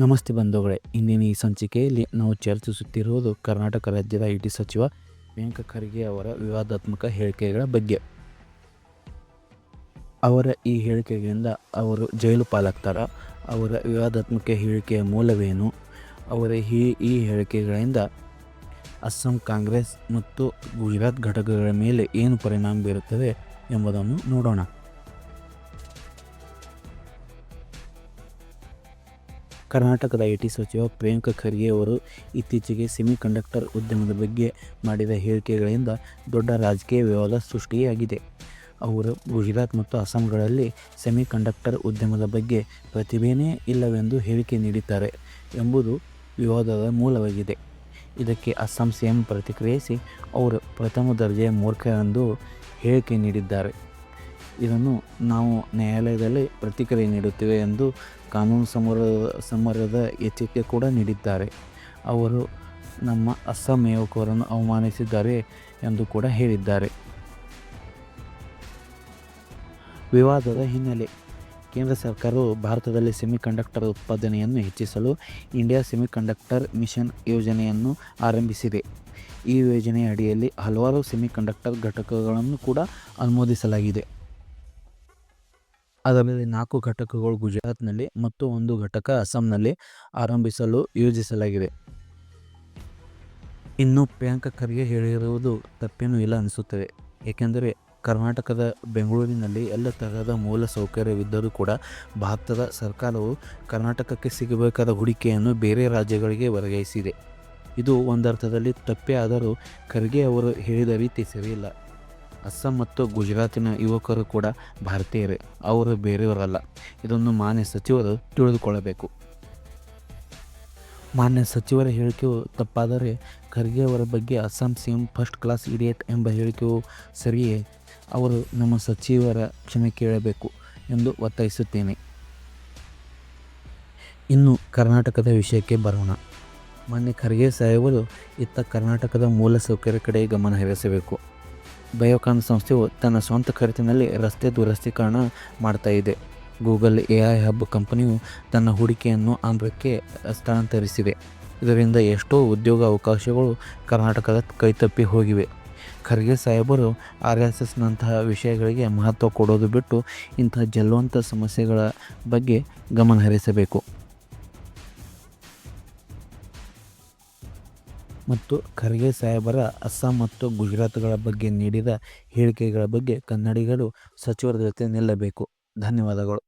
ನಮಸ್ತೆ ಬಂಧುಗಳೇ, ಇಂದಿನ ಈ ಸಂಚಿಕೆಯಲ್ಲಿ ನಾವು ಚರ್ಚಿಸುತ್ತಿರುವುದು ಕರ್ನಾಟಕ ರಾಜ್ಯದ ಐ ಟಿ ಸಚಿವ ಪ್ರಿಯಾಂಕ ಖರ್ಗೆ ಅವರ ವಿವಾದಾತ್ಮಕ ಹೇಳಿಕೆಗಳ ಬಗ್ಗೆ. ಅವರ ಈ ಹೇಳಿಕೆಗಳಿಂದ ಅವರು ಜೈಲು ಪಾಲಾಗ್ತಾರ. ಅವರ ವಿವಾದಾತ್ಮಕ ಹೇಳಿಕೆಯ ಮೂಲವೇನು? ಅವರ ಈ ಈ ಹೇಳಿಕೆಗಳಿಂದ ಅಸ್ಸಾಂ ಕಾಂಗ್ರೆಸ್ ಮತ್ತು ಗುಜರಾತ್ ಘಟಕಗಳ ಮೇಲೆ ಏನು ಪರಿಣಾಮ ಬೀರುತ್ತದೆ ಎಂಬುದನ್ನು ನೋಡೋಣ. ಕರ್ನಾಟಕದ ಐ ಟಿ ಸಚಿವ ಪ್ರಿಯಾಂಕ ಖರ್ಗೆ ಅವರು ಇತ್ತೀಚೆಗೆ ಸೆಮಿಕಂಡಕ್ಟರ್ ಉದ್ಯಮದ ಬಗ್ಗೆ ಮಾಡಿದ ಹೇಳಿಕೆಗಳಿಂದ ದೊಡ್ಡ ರಾಜಕೀಯ ವಿವಾದ ಸೃಷ್ಟಿಯಾಗಿದೆ. ಅವರು ಗುಜರಾತ್ ಮತ್ತು ಅಸ್ಸಾಂಗಳಲ್ಲಿ ಸೆಮಿಕಂಡಕ್ಟರ್ ಉದ್ಯಮದ ಬಗ್ಗೆ ಪ್ರತಿಭೆಯೇ ಇಲ್ಲವೆಂದು ಹೇಳಿಕೆ ನೀಡಿದ್ದಾರೆ ಎಂಬುದು ವಿವಾದದ ಮೂಲವಾಗಿದೆ. ಇದಕ್ಕೆ ಅಸ್ಸಾಂ ಸಿಎಂ ಪ್ರತಿಕ್ರಿಯಿಸಿ, ಅವರು ಪ್ರಥಮ ದರ್ಜೆಯ ಮೂರ್ಖ ಎಂದು ಹೇಳಿಕೆ ನೀಡಿದ್ದಾರೆ. ಇದನ್ನು ನಾವು ನ್ಯಾಯಾಲಯದಲ್ಲಿ ಪ್ರತಿಕ್ರಿಯೆ ನೀಡುತ್ತೇವೆ ಎಂದು ಕಾನೂನು ಸಮರ, ಸಮರದ ಎಚ್ಚರಿಕೆ ಕೂಡ ನೀಡಿದ್ದಾರೆ. ಅವರು ನಮ್ಮ ಅಸ್ಸಾಂ ಯುವಕರನ್ನು ಅವಮಾನಿಸಿದ್ದಾರೆ ಎಂದು ಕೂಡ ಹೇಳಿದ್ದಾರೆ. ವಿವಾದದ ಹಿನ್ನೆಲೆ, ಕೇಂದ್ರ ಸರ್ಕಾರವು ಭಾರತದಲ್ಲಿ ಸೆಮಿಕಂಡಕ್ಟರ್ ಉತ್ಪಾದನೆಯನ್ನು ಹೆಚ್ಚಿಸಲು ಇಂಡಿಯಾ ಸೆಮಿಕಂಡಕ್ಟರ್ ಮಿಷನ್ ಯೋಜನೆಯನ್ನು ಆರಂಭಿಸಿದೆ. ಈ ಯೋಜನೆಯ ಅಡಿಯಲ್ಲಿ ಹಲವಾರು ಸೆಮಿಕಂಡಕ್ಟರ್ ಘಟಕಗಳನ್ನು ಕೂಡ ಅನುಮೋದಿಸಲಾಗಿದೆ. ಅದರಲ್ಲಿ ನಾಲ್ಕು ಘಟಕಗಳು ಗುಜರಾತ್ನಲ್ಲಿ ಮತ್ತು ಒಂದು ಘಟಕ ಅಸ್ಸಾಂನಲ್ಲಿ ಆರಂಭಿಸಲು ಯೋಜಿಸಲಾಗಿದೆ. ಇನ್ನು ಪ್ರಿಯಾಂಕ ಖರ್ಗೆ ಹೇಳಿರುವುದು ತಪ್ಪೇನೂ ಇಲ್ಲ ಅನಿಸುತ್ತದೆ. ಏಕೆಂದರೆ ಕರ್ನಾಟಕದ ಬೆಂಗಳೂರಿನಲ್ಲಿ ಎಲ್ಲ ತರಹದ ಮೂಲ ಸೌಕರ್ಯವಿದ್ದರೂ ಕೂಡ ಭಾರತದ ಸರ್ಕಾರವು ಕರ್ನಾಟಕಕ್ಕೆ ಸಿಗಬೇಕಾದ ಹೂಡಿಕೆಯನ್ನು ಬೇರೆ ರಾಜ್ಯಗಳಿಗೆ ವರ್ಗಾಯಿಸಿದೆ. ಇದು ಒಂದರ್ಥದಲ್ಲಿ ತಪ್ಪೇ ಆದರೂ ಖರ್ಗೆ ಅವರು ಹೇಳಿದ ರೀತಿ ಸರಿಯಿಲ್ಲ. ಅಸ್ಸಾಂ ಮತ್ತು ಗುಜರಾತಿನ ಯುವಕರು ಕೂಡ ಭಾರತೀಯರೇ. ಅವರು ಬೇರೆಯವರಲ್ಲ. ಇದನ್ನು ಮಾನ್ಯ ಸಚಿವರು ತಿಳಿದುಕೊಳ್ಳಬೇಕು. ಮಾನ್ಯ ಸಚಿವರ ಹೇಳಿಕೆಯು ತಪ್ಪಾದರೆ ಖರ್ಗೆ ಅವರ ಬಗ್ಗೆ Assam CM first class idiot ಎಂಬ ಹೇಳಿಕೆಯು ಸರಿಯೇ? ಅವರು ನಮ್ಮ ಸಚಿವರ ಕ್ಷಮೆ ಕೇಳಬೇಕು ಎಂದು ಒತ್ತಾಯಿಸುತ್ತೇನೆ. ಇನ್ನು ಕರ್ನಾಟಕದ ವಿಷಯಕ್ಕೆ ಬರೋಣ. ಮಾನ್ಯ ಖರ್ಗೆ ಸಾಹೇಬರು ಇತ್ತ ಕರ್ನಾಟಕದ ಮೂಲಸೌಕರ್ಯ ಕಡೆ ಗಮನ ಹರಿಸಬೇಕು. ಬಯೋಕಾನ್ ಸಂಸ್ಥೆಯು ತನ್ನ ಸ್ವಂತ ಖರ್ಚಿನಲ್ಲಿ ರಸ್ತೆ ದುರಸ್ತೀಕರಣ ಮಾಡ್ತಾ ಇದೆ. ಗೂಗಲ್ ಎ ಐ ಹಬ್ ಕಂಪನಿಯು ತನ್ನ ಹೂಡಿಕೆಯನ್ನು ಆಂಧ್ರಕ್ಕೆ ಸ್ಥಳಾಂತರಿಸಿದೆ. ಇದರಿಂದ ಎಷ್ಟೋ ಉದ್ಯೋಗ ಅವಕಾಶಗಳು ಕರ್ನಾಟಕದ ಕೈತಪ್ಪಿ ಹೋಗಿವೆ. ಖರ್ಗೆ ಸಾಹೇಬರು ಆರ್ ಎಸ್ ಎಸ್ನಂತಹ ವಿಷಯಗಳಿಗೆ ಮಹತ್ವ ಕೊಡೋದು ಬಿಟ್ಟು ಇಂತಹ ಜಲ್ವಂತ ಸಮಸ್ಯೆಗಳ ಬಗ್ಗೆ ಗಮನ ಮತ್ತು ಖರ್ಗೆ ಸಾಹೇಬರ ಅಸ್ಸಾಂ ಮತ್ತು ಗುಜರಾತ್ಗಳ ಬಗ್ಗೆ ನೀಡಿದ ಹೇಳಿಕೆಗಳ ಬಗ್ಗೆ ಕನ್ನಡಿಗರು ಸಚಿವರ ಜೊತೆ ನಿಲ್ಲಬೇಕು. ಧನ್ಯವಾದಗಳು.